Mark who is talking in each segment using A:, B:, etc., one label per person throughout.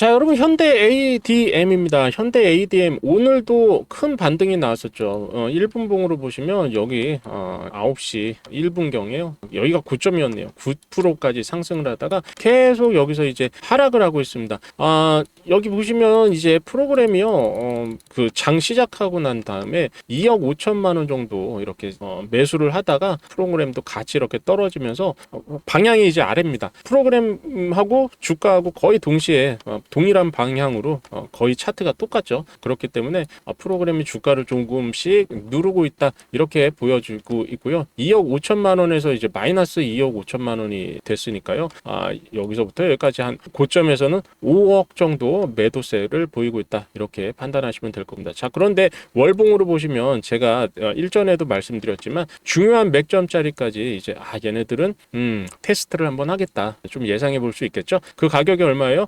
A: 자, 여러분 현대 ADM입니다. 현대 ADM 오늘도 큰 반등이 나왔었죠. 어, 1분 봉으로 보시면 여기 어, 9시 1분경에요. 여기가 9점이었네요. 9%까지 상승을 하다가 계속 여기서 이제 하락을 하고 있습니다. 아, 여기 보시면 이제 프로그램이요. 어, 그장 시작하고 난 다음에 2억 5천만 원 정도 이렇게 어, 매수를 하다가 프로그램도 같이 이렇게 떨어지면서 어, 방향이 이제 아래입니다. 프로그램하고 주가하고 거의 동시에 어, 동일한 방향으로 어, 거의 차트가 똑같죠. 그렇기 때문에 어, 프로그램이 주가를 조금씩 누르고 있다 이렇게 보여주고 있고요. 2억 5천만 원에서 이제 마이너스 2억 5천만 원이 됐으니까요. 아, 여기서부터 여기까지 한 고점에서는 5억 정도 매도세를 보이고 있다 이렇게 판단하시면 될 겁니다. 자 그런데 월봉으로 보시면 제가 어, 일전에도 말씀드렸지만 중요한 맥점짜리까지 이제 아 얘네들은 음 테스트를 한번 하겠다 좀 예상해 볼 수 있겠죠. 그 가격이 얼마예요?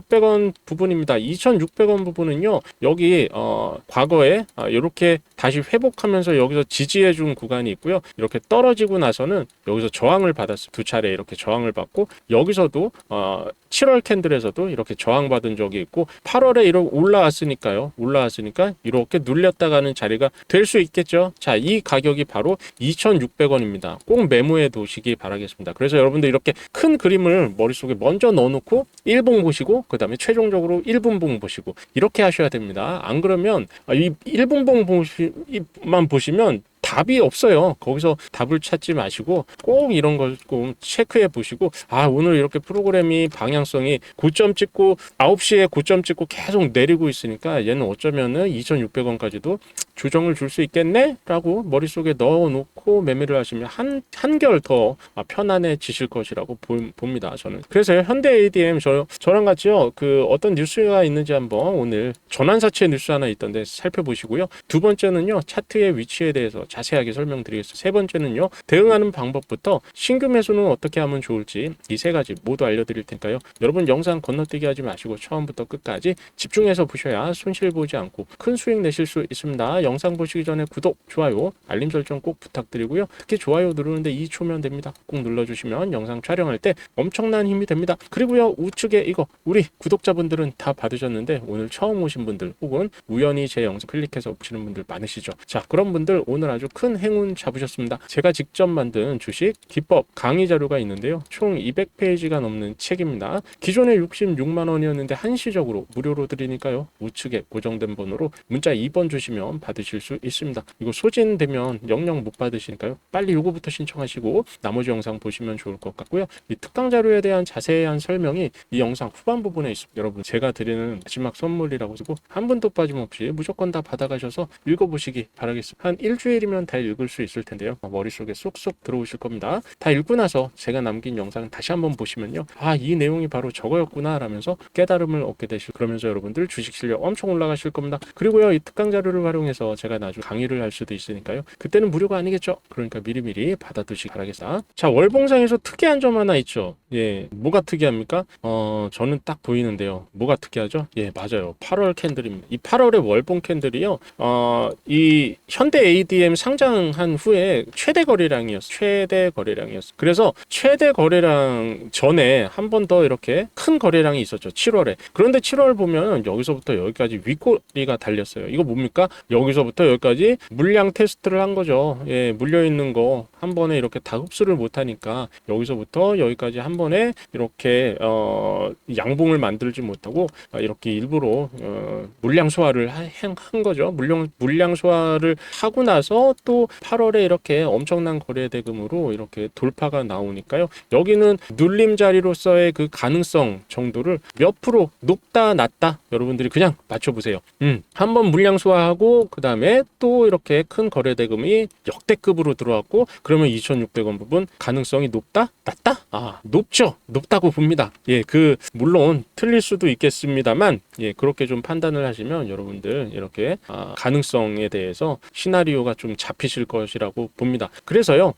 A: 2,600원 부분입니다. 2,600원 부분은요 여기 어 과거에 아, 이렇게 다시 회복하면서 여기서 지지해 준 구간이 있고요. 이렇게 떨어지고 나서는 여기서 저항을 받았어요. 두 차례 이렇게 저항을 받고 여기서도 어 7월 캔들에서도 이렇게 저항받은 적이 있고 8월에 이렇게 올라왔으니까요. 올라왔으니까 이렇게 눌렸다가는 자리가 될 수 있겠죠. 자, 이 가격이 바로 2,600원입니다. 꼭 메모해 두시기 바라겠습니다. 그래서 여러분들 이렇게 큰 그림을 머릿속에 먼저 넣어놓고 1봉 보시고 그 다음에 최종적으로 1분봉 보시고 이렇게 하셔야 됩니다. 안 그러면 아, 이 1분봉 보시만 보시면 답이 없어요. 거기서 답을 찾지 마시고 꼭 이런 걸꼭 체크해 보시고 아 오늘 이렇게 프로그램이 방향성이 고점 찍고 9시에 고점 찍고 계속 내리고 있으니까 얘는 어쩌면은 2,600원까지도 조정을 줄 수 있겠네? 라고 머릿속에 넣어 놓고 매매를 하시면 한 한결 더 편안해지실 것이라고 보, 봅니다. 저는. 그래서 현대 ADM 저 저랑 같이요. 그 어떤 뉴스가 있는지 한번 오늘 전환사채 뉴스 하나 있던데 살펴보시고요. 두 번째는요. 차트의 위치에 대해서 자세하게 설명드리겠습니다. 세 번째는요. 대응하는 방법부터 신규 매수는 어떻게 하면 좋을지 이 세 가지 모두 알려드릴 테니까요. 여러분 영상 건너뛰기 하지 마시고 처음부터 끝까지 집중해서 보셔야 손실 보지 않고 큰 수익 내실 수 있습니다. 영상 보시기 전에 구독, 좋아요, 알림 설정 꼭 부탁드리고요. 특히 좋아요 누르는데 2초면 됩니다. 꼭 눌러주시면 영상 촬영할 때 엄청난 힘이 됩니다. 그리고요 우측에 이거 우리 구독자분들은 다 받으셨는데 오늘 처음 오신 분들 혹은 우연히 제 영상 클릭해서 보시는 분들 많으시죠. 자 그런 분들 오늘 아주 큰 행운 잡으셨습니다. 제가 직접 만든 주식 기법 강의 자료가 있는데요. 총 200페이지가 넘는 책입니다. 기존에 66만 원이었는데 한시적으로 무료로 드리니까요. 우측에 고정된 번호로 문자 2번 주시면 받 으실 수 있습니다. 이거 소진되면 영영 못 받으시니까요. 빨리 요거부터 신청하시고 나머지 영상 보시면 좋을 것 같고요. 이 특강 자료에 대한 자세한 설명이 이 영상 후반 부분에 있습니다. 여러분 제가 드리는 마지막 선물이라고 쓰고 한 분도 빠짐없이 무조건 다 받아가셔서 읽어보시기 바라겠습니다. 한 일주일이면 다 읽을 수 있을 텐데요. 머릿속에 쏙쏙 들어오실 겁니다. 다 읽고 나서 제가 남긴 영상 다시 한번 보시면요. 아, 이 내용이 바로 저거였구나 라면서 깨달음을 얻게 되실 그러면서 여러분들 주식 실력 엄청 올라가실 겁니다. 그리고요. 이 특강 자료를 활용해서 제가 나중에 강의를 할 수도 있으니까요. 그때는 무료가 아니겠죠. 그러니까 미리미리 받아두시기 바라겠습니다. 자, 월봉상에서 특이한 점 하나 있죠. 예. 뭐가 특이합니까? 어, 저는 딱 보이는데요. 뭐가 특이하죠? 예, 맞아요. 8월 캔들입니다. 이 8월의 월봉 캔들이요. 어, 이 현대 ADM 상장한 후에 최대 거래량이었어. 최대 거래량이었어. 그래서 최대 거래량 전에 한 번 더 이렇게 큰 거래량이 있었죠. 7월에. 그런데 7월 보면 여기서부터 여기까지 윗꼬리가 달렸어요. 이거 뭡니까? 여기서 부터 여기까지 물량 테스트를 한 거죠. 예, 물려 있는 거한 번에 이렇게 다 흡수를 못 하니까 여기서부터 여기까지 한 번에 이렇게 어 양봉을 만들지 못하고 아, 이렇게 일부러 어 물량 소화를 하- 한 거죠. 물량 물량 소화를 하고 나서 또 8월에 이렇게 엄청난 거래 대금으로 이렇게 돌파가 나오니까요. 여기는 눌림 자리로서의 그 가능성 정도를 몇 프로 높다 낮다 여러분들이 그냥 맞춰 보세요. 음. 한번 물량 소화하고 그 다음에 또 이렇게 큰 거래 대금이 역대급으로 들어왔고 그 러면 2,600원 부분 가능성이 높다? 낮다? 아, 높죠. 높다고 봅니다. 예, 그 물론 틀릴 수도 있겠습니다만 예, 그렇게 좀 판단을 하시면 여러분들 이렇게 아, 가능성에 대해서 시나리오가 좀 잡히실 것이라고 봅니다. 그래서요.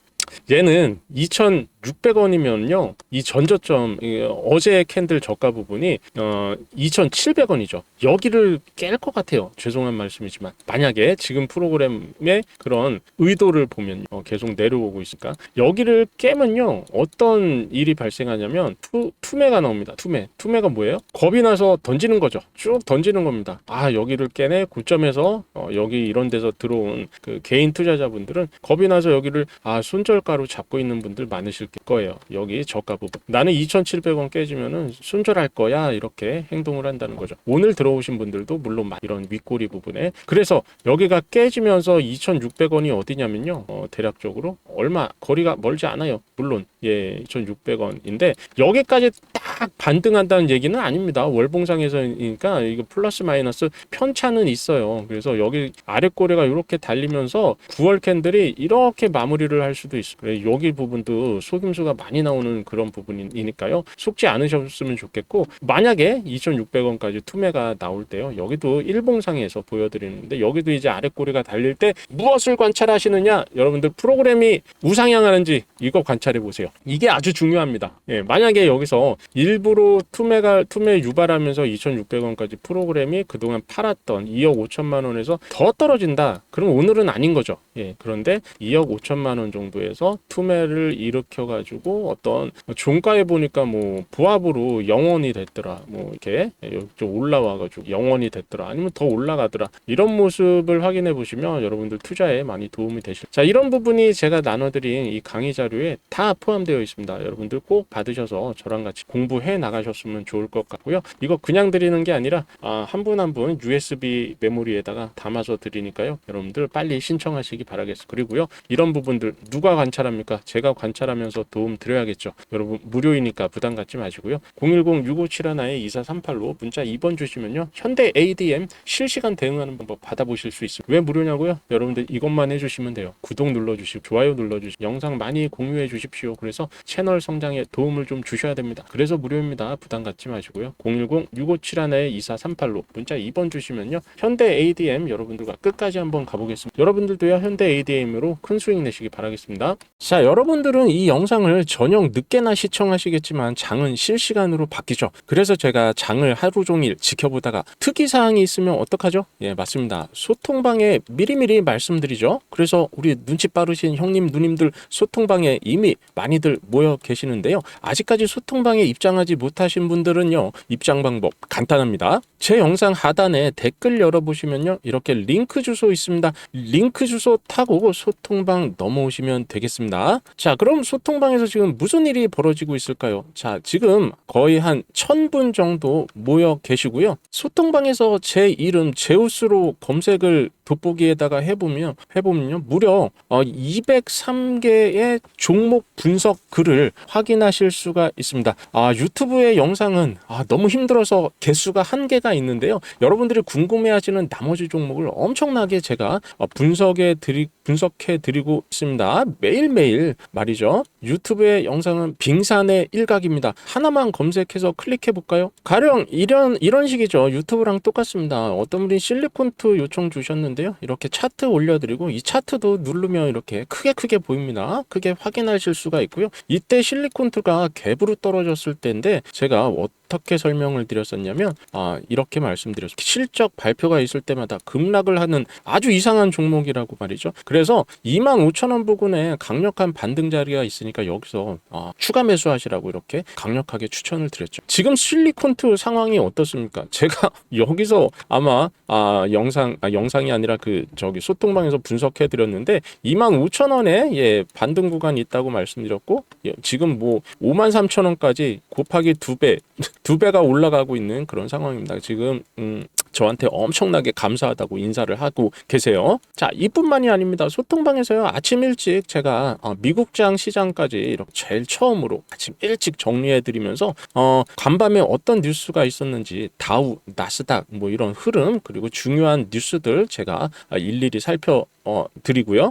A: 얘는 2,000 600원이면요. 이 전저점 이 어제 캔들 저가 부분이 어 2,700원이죠. 여기를 깰 것 같아요. 죄송한 말씀이지만 만약에 지금 프로그램의 그런 의도를 보면 어, 계속 내려오고 있으니까 여기를 깨면요 어떤 일이 발생하냐면 투, 투매가 나옵니다. 투매 투매가 뭐예요? 겁이 나서 던지는 거죠. 쭉 던지는 겁니다. 아 여기를 깨네 고점에서 어, 여기 이런 데서 들어온 그 개인 투자자분들은 겁이 나서 여기를 아 손절가로 잡고 있는 분들 많으실 거예요. 여기 저가 부분. 나는 2,700원 깨지면은 손절할 거야 이렇게 행동을 한다는 거죠. 오늘 들어오신 분들도 물론 막 이런 윗꼬리 부분에 그래서 여기가 깨지면서 2,600원이 어디냐면요. 어, 대략적으로 얼마 거리가 멀지 않아요. 물론 예 2,600원인데 여기까지 딱 반등한다는 얘기는 아닙니다. 월봉상에서니까 이거 플러스 마이너스 편차는 있어요. 그래서 여기 아래 꼬리가 이렇게 달리면서 9월 캔들이 이렇게 마무리를 할 수도 있어요. 여기 부분도 속임수가 많이 나오는 그런 부분이니까요. 속지 않으셨으면 좋겠고 만약에 2,600원까지 투매가 나올 때요. 여기도 일봉상에서 보여드리는데 여기도 이제 아래 꼬리가 달릴 때 무엇을 관찰하시느냐? 여러분들 프로그램이 우상향하는지 이거 관찰해 보세요. 이게 아주 중요합니다. 예, 만약에 여기서 일부러 투매가 투매 유발하면서 2,600원까지 프로그램이 그동안 팔았던 2억 5천만 원에서 더 떨어진다. 그럼 오늘은 아닌 거죠. 예, 그런데 2억 5천만 원 정도에서 투매를 일으켜 가지고 어떤 종가에 보니까 뭐 부합으로 영원이 됐더라. 뭐 이렇게 좀 올라와 가지고 영원이 됐더라. 아니면 더 올라가더라. 이런 모습을 확인해 보시면 여러분들 투자에 많이 도움이 되실. 자, 이런 부분이 제가 나눠 드린 이 강의 자료에 다 포함되어 있습니다. 여러분들 꼭 받으셔서 저랑 같이 공부해 나가셨으면 좋을 것 같고요. 이거 그냥 드리는 게 아니라 아, 한 분 한 분 USB 메모리에다가 담아서 드리니까요. 여러분들 빨리 신청하시기 바라겠습니다. 그리고요. 이런 부분들 누가 관찰합니까? 제가 관찰하면서 도움 드려야겠죠. 여러분 무료이니까 부담 갖지 마시고요. 010-6571-2438로 문자 2번 주시면요. 현대 ADM 실시간 대응하는 방법 받아보실 수 있습니다. 왜 무료냐고요? 여러분들 이것만 해주시면 돼요. 구독 눌러주시고 좋아요 눌러주시고 영상 많이 공유해 주십시오. 그래서 채널 성장에 도움을 좀 주셔야 됩니다. 그래서 무료입니다. 부담 갖지 마시고요. 010-6571-2438로 문자 2번 주시면요. 현대 ADM 여러분들과 끝까지 한번 가보겠습니다. 여러분들도요. 현대 ADM으로 큰 수익 내시기 바라겠습니다. 자, 여러분들은 이 영상 을 저녁 늦게나 시청하시겠지만 장은 실시간으로 바뀌죠. 그래서 제가 장을 하루 종일 지켜보다가 특이 사항이 있으면 어떡하죠? 예, 맞습니다. 소통방에 미리미리 말씀드리죠. 그래서 우리 눈치 빠르신 형님, 누님들 소통방에 이미 많이들 모여 계시는데요. 아직까지 소통방에 입장하지 못하신 분들은요. 입장 방법 간단합니다. 제 영상 하단에 댓글 열어보시면요. 이렇게 링크 주소 있습니다. 링크 주소 타고 소통방 넘어오시면 되겠습니다. 자, 그럼 소통 방에서 지금 무슨 일이 벌어지고 있을까요? 자, 지금 거의 한 천 분 정도 모여 계시고요. 소통방에서 제 이름 제우스로 검색을 돋보기에다가 해보면 해보면요 무려 어, 203개의 종목 분석 글을 확인하실 수가 있습니다. 아 유튜브의 영상은 아, 너무 힘들어서 개수가 한계가 있는데요. 여러분들이 궁금해 하시는 나머지 종목을 엄청나게 제가 어, 분석해 드리 분석해 드리고 있습니다. 매일매일 말이죠. 유튜브의 영상은 빙산의 일각입니다. 하나만 검색해서 클릭해 볼까요? 가령 이런 이런 식이죠. 유튜브랑 똑같습니다. 어떤 분이 실리콘트 요청 주셨는데요. 이렇게 차트 올려드리고 이 차트도 누르면 이렇게 크게 크게 보입니다. 크게 확인하실 수가 있고요. 이때 실리콘트가 갭으로 떨어졌을 때인데 제가 어떻게 설명을 드렸었냐면 아 이렇게 말씀드렸습니다. 실적 발표가 있을 때마다 급락을 하는 아주 이상한 종목이라고 말이죠. 그래서 2만 5천 원 부근에 강력한 반등 자리가 있으니까 여기서 아, 추가 매수하시라고 이렇게 강력하게 추천을 드렸죠. 지금 실리콘트 상황이 어떻습니까? 제가 여기서 아마 아, 영상 아, 영상이 아니라 그 저기 소통방에서 분석해 드렸는데 2만 5천 원에 예 반등 구간이 있다고 말씀드렸고 예, 지금 뭐 5만 3천 원까지 곱하기 두 배 두 배가 올라가고 있는 그런 상황입니다. 지금 음, 저한테 엄청나게 감사하다고 인사를 하고 계세요. 자, 이뿐만이 아닙니다. 소통방에서요. 아침 일찍 제가 어, 미국장 시장까지 이렇게 제일 처음으로 아침 일찍 정리해 드리면서 어, 간밤에 어떤 뉴스가 있었는지 다우, 나스닥 뭐 이런 흐름 그리고 중요한 뉴스들 제가 아, 일일이 살펴 어, 드리고요.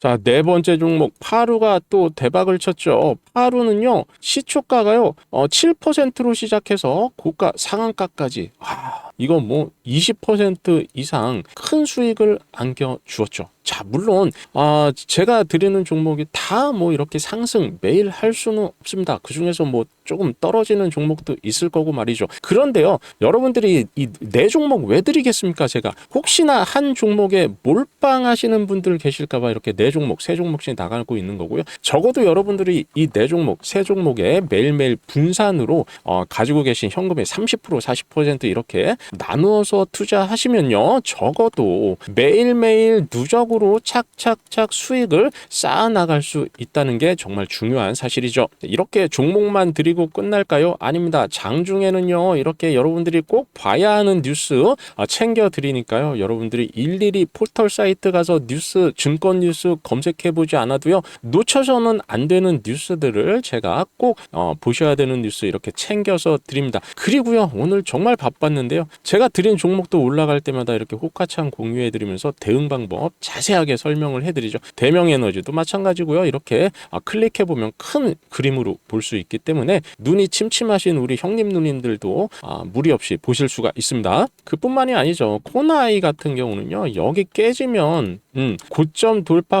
A: 자, 네 번째 종목 파루가 또 대박을 쳤죠. 파루는요. 시초가가요. 어, 7%로 시작해서 고가 상한가까지 아, 이거 뭐20% 이상 큰 수익을 안겨 주었죠. 자, 물론 아, 제가 드리는 종목이 다 뭐 이렇게 상승 매일 할 수는 없습니다. 그 중에서 뭐 조금 떨어지는 종목도 있을 거고 말이죠. 그런데요, 여러분들이 이 네 종목 왜 드리겠습니까? 제가 혹시나 한 종목에 몰빵하시는 분들 계실까봐 이렇게 네 종목, 세 종목씩 나가고 있는 거고요. 적어도 여러분들이 이 네 종목, 세 종목에 매일매일 분산으로 어, 가지고 계신 현금의 30% 40% 이렇게 나누어서 투자하시면요, 적어도 매일매일 누적으로 착착착 수익을 쌓아 나갈 수 있다는 게 정말 중요한 사실이죠. 이렇게 종목만 드리고 끝날까요? 아닙니다. 장중에는요, 이렇게 여러분들이 꼭 봐야 하는 뉴스 아, 챙겨 드리니까요. 여러분들이 일일이 포털 사이트 가서 뉴스, 증권 뉴스 검색해 보지 않아도요, 놓쳐서는 안 되는 뉴스들을 제가 꼭 어, 보셔야 되는 뉴스 이렇게 챙겨서 드립니다. 그리고요, 오늘 정말 바빴는데요. 제가 드린 종목도 올라갈 때마다 이렇게 호카창 공유해 드리면서 대응 방법 자세하게 설명을 해 드리죠. 대명 에너지도 마찬가지고요. 이렇게 아, 클릭해 보면 큰 그림으로 볼 수 있기 때문에 눈이 침침하신 우리 형님 누님들도 아, 무리 없이 보실 수가 있습니다. 그뿐만이 아니죠. 코나이 같은 경우는요. 여기 깨지면 음, 고점 돌파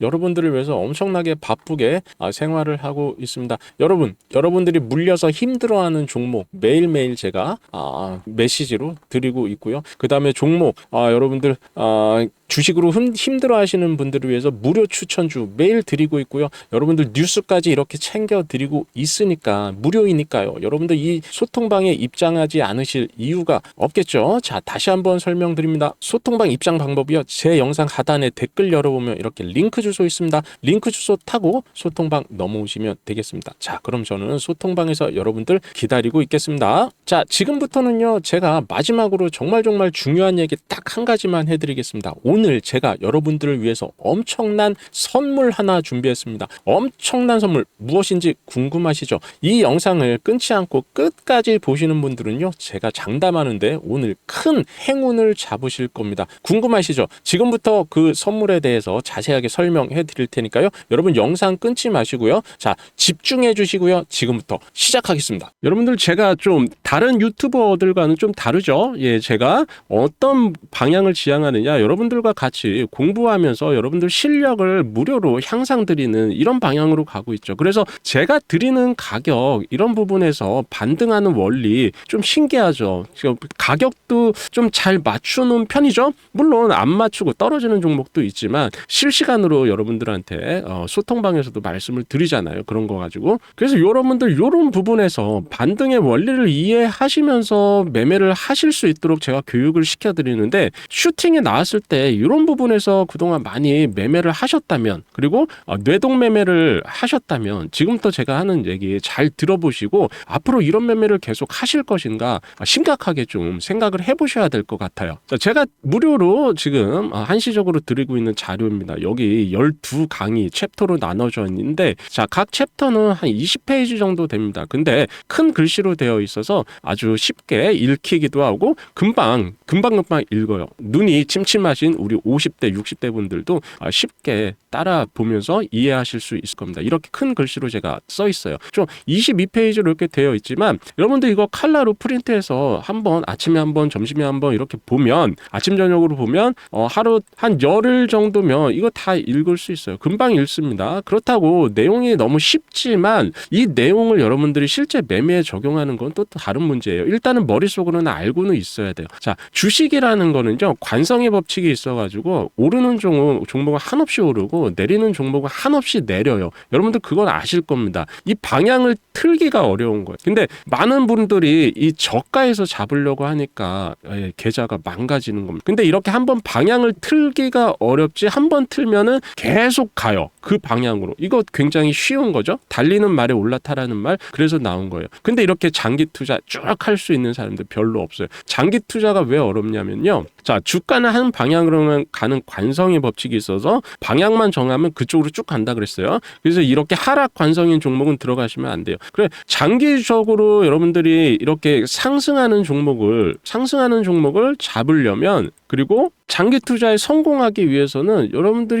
A: 여러분들을 위해서 엄청나게 바쁘게 아, 생활을 하고 있습니다. 여러분, 여러분들이 물려서 힘들어하는 종목 매일매일 제가 아, 메시지로 드리고 있고요. 그 다음에 종목 아, 여러분들 아, 주식으로 힘, 힘들어 하시는 분들을 위해서 무료 추천주 매일 드리고 있고요. 여러분들 뉴스까지 이렇게 챙겨 드리고 있으니까 무료이니까요. 여러분들 이 소통방에 입장하지 않으실 이유가 없겠죠. 자, 다시 한번 설명드립니다. 소통방 입장 방법이요. 제 영상 하단에 댓글 열어보면 이렇게 링크 주소 있습니다. 링크 주소 타고 소통방 넘어오시면 되겠습니다. 자, 그럼 저는 소통방에서 여러분들 기다리고 있겠습니다. 자, 지금부터는요. 제가 마지막으로 정말 정말 중요한 얘기 딱 한 가지만 해드리겠습니다. 오늘 제가 여러분들을 위해서 엄청난 선물 하나 준비했습니다. 엄청난 선물 무엇인지 궁금하시죠? 이 영상을 끊지 않고 끝까지 보시는 분들은요, 제가 장담하는데 오늘 큰 행운을 잡으실 겁니다. 궁금하시죠? 지금부터 그 선물에 대해서 자세하게 설명 해 드릴 테니까요. 여러분 영상 끊지 마시고요. 자, 집중해 주시고요. 지금부터 시작하겠습니다. 여러분들 제가 좀 다른 유튜버들과는 좀 다르죠? 예, 제가 어떤 방향을 지향하느냐 여러분들과 같이 공부하면서 여러분들 실력을 무료로 향상 드리는 이런 방향으로 가고 있죠. 그래서 제가 드리는 가격 이런 부분에서 반등하는 원리 좀 신기하죠. 지금 가격도 좀 잘 맞추는 편이죠. 물론 안 맞추고 떨어지는 종목도 있지만 실시간으로 여러분들한테 어, 소통방에서도 말씀을 드리잖아요. 그런 거 가지고 그래서 여러분들 이런 부분에서 반등의 원리를 이해하시면서 매매를 하실 수 있도록 제가 교육을 시켜드리는데 슈팅에 나왔을 때 이런 부분에서 그동안 많이 매매를 하셨다면 그리고 어, 뇌동 매매를 하셨다면 지금부터 제가 하는 얘기 잘 들어보시고 앞으로 이런 매매를 계속 하실 것인가 아, 심각하게 좀 생각을 해보셔야 될 것 같아요. 자, 제가 무료로 지금 아, 한시적으로 드리고 있는 자료입니다. 여기 12강의 챕터로 나눠져 있는데 자, 각 챕터는 한 20페이지 정도 됩니다. 근데 큰 글씨로 되어 있어서 아주 쉽게 읽히기도 하고 금방 금방 금방 읽어요. 눈이 침침하신 우리 50대, 60대 분들도 아, 쉽게 따라 보면서 이해하실 수 있을 겁니다. 이렇게 큰 글씨로 제가 써 있어요. 좀 22페이지로 이렇게 되어 있지만 여러분들 이거 칼라로 프린트해서 한번 아침에 한번 점심에 한번 이렇게 보면 아침 저녁으로 보면 어, 하루 한 열흘 정도면 이거 다 읽을 수 있어요. 금방 읽습니다. 그렇다고 내용이 너무 쉽지만 이 내용을 여러분들이 실제 매매에 적용하는 건 또 다른 문제예요. 일단은 머릿속으로는 알고는 있어야 돼요. 자, 주식이라는 거는요. 관성의 법칙이 있어 가지고 오르는 종목, 종목은 한없이 오르고 내리는 종목은 한없이 내려요. 여러분들 그건 아실 겁니다. 이 방향을 틀기가 어려운 거예요. 근데 많은 분들이 이 저가에서 잡으려고 하니까 예, 계좌가 망가지는 겁니다. 근데 이렇게 한번 방향을 틀기가 어렵지 한 번 틀면은 계속 가요. 그 방향으로. 이거 굉장히 쉬운 거죠. 달리는 말에 올라타라는 말 그래서 나온 거예요. 근데 이렇게 장기 투자 쭉 할 수 있는 사람들 별로 없어요. 장기 투자가 왜 어렵냐면요. 자, 주가는 한 방향으로만 가는 관성의 법칙이 있어서 방향만 정하면 그쪽으로 쭉 간다 그랬어요. 그래서 이렇게 하락 관성인 종목은 들어가시면 안 돼요. 그래 장기적으로 여러분들이 이렇게 상승하는 종목을 상승하는 종목을 잡으려면 그리고 장기 투자에 성공하기 위해서는 여러분들이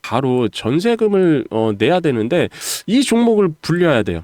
A: 바로 전세금을 어, 내야 되는데 이 종목을 불려야 돼요.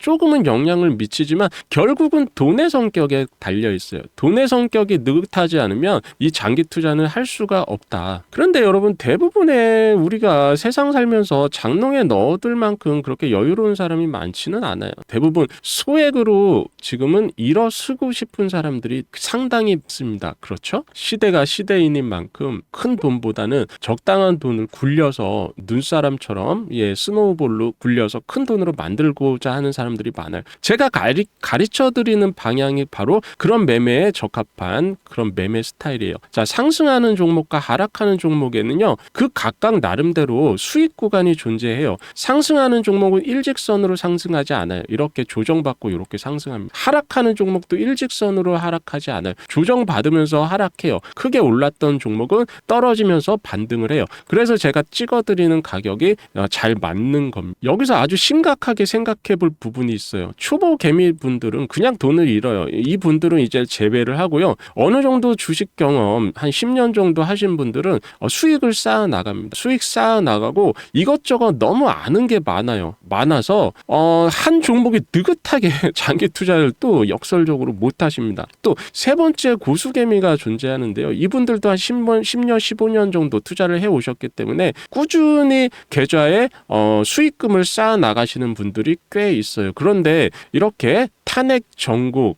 A: 조금은 영향을 미치지만 결국은 돈의 성격에 달려 있어요. 돈의 성격이 느긋하지 않으면 이 장기 투자는 할 수가 없다. 그런데 여러분 대부분의 우리가 세상 살면서 장롱에 넣어둘 만큼 그렇게 여유로운 사람이 많지는 않아요. 대부분 소액으로 지금은 일어 쓰고 싶은 사람들이 상당히 있습니다. 그렇죠? 시대가 시대인인 만큼 만큼 큰 돈보다는 적당한 돈을 굴려서 눈사람처럼 예 스노우볼로 굴려서 큰 돈으로 만들고자 하는 사람 들이 많아요. 제가 가리, 가르쳐 드리는 방향이 바로 그런 매매에 적합한 그런 매매 스타일이에요. 자 상승하는 종목과 하락하는 종목에는요 그 각각 나름대로 수익 구간이 존재해요. 상승하는 종목은 일직선으로 상승하지 않아요. 이렇게 조정받고 이렇게 상승합니다. 하락하는 종목도 일직선으로 하락하지 않아요. 조정받으면서 하락해요. 크게 올랐던 종목은 떨어지면서 반등을 해요. 그래서 제가 찍어드리는 가격이 어, 잘 맞는 겁니다. 여기서 아주 심각하게 생각해 볼 부분 이 있어요. 초보 개미 분들은 그냥 돈을 잃어요. 이 분들은 이제 재배를 하고요. 어느 정도 주식 경험 한 10년 정도 하신 분들은 어, 수익을 쌓아 나갑니다. 수익 쌓아 나가고 이것저것 너무 아는 게 많아요. 많아서 어, 한 종목이 느긋하게 장기 투자를 또 역설적으로 못 하십니다. 또 세 번째 고수개미가 존재하는데요. 이분들도 한 10년, 10년, 15년 정도 투자를 해 오셨기 때문에 꾸준히 계좌에 어, 수익금을 쌓아 나가시는 분들이 꽤 있어요. 그런데 이렇게 탄핵 전국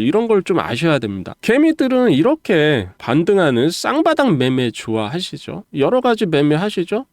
A: 이런 걸 좀 아셔야 됩니다. 개미들은 이렇게 반등하는 쌍바닥 매매 좋아하시죠. 여러 가지 매매 하시죠.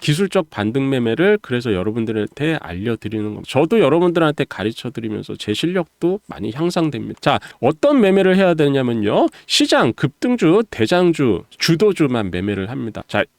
A: 기술적 반등 매매를 그래서 여러분들한테 알려드리는 겁니다. 저도 여러분들한테 가르쳐 드리면서 제 실력도 많이 향상됩니다. 자, 어떤 매매를 해야 되냐면요. 시장 급등주, 대장주, 주도주만 매매를 합니다. 자,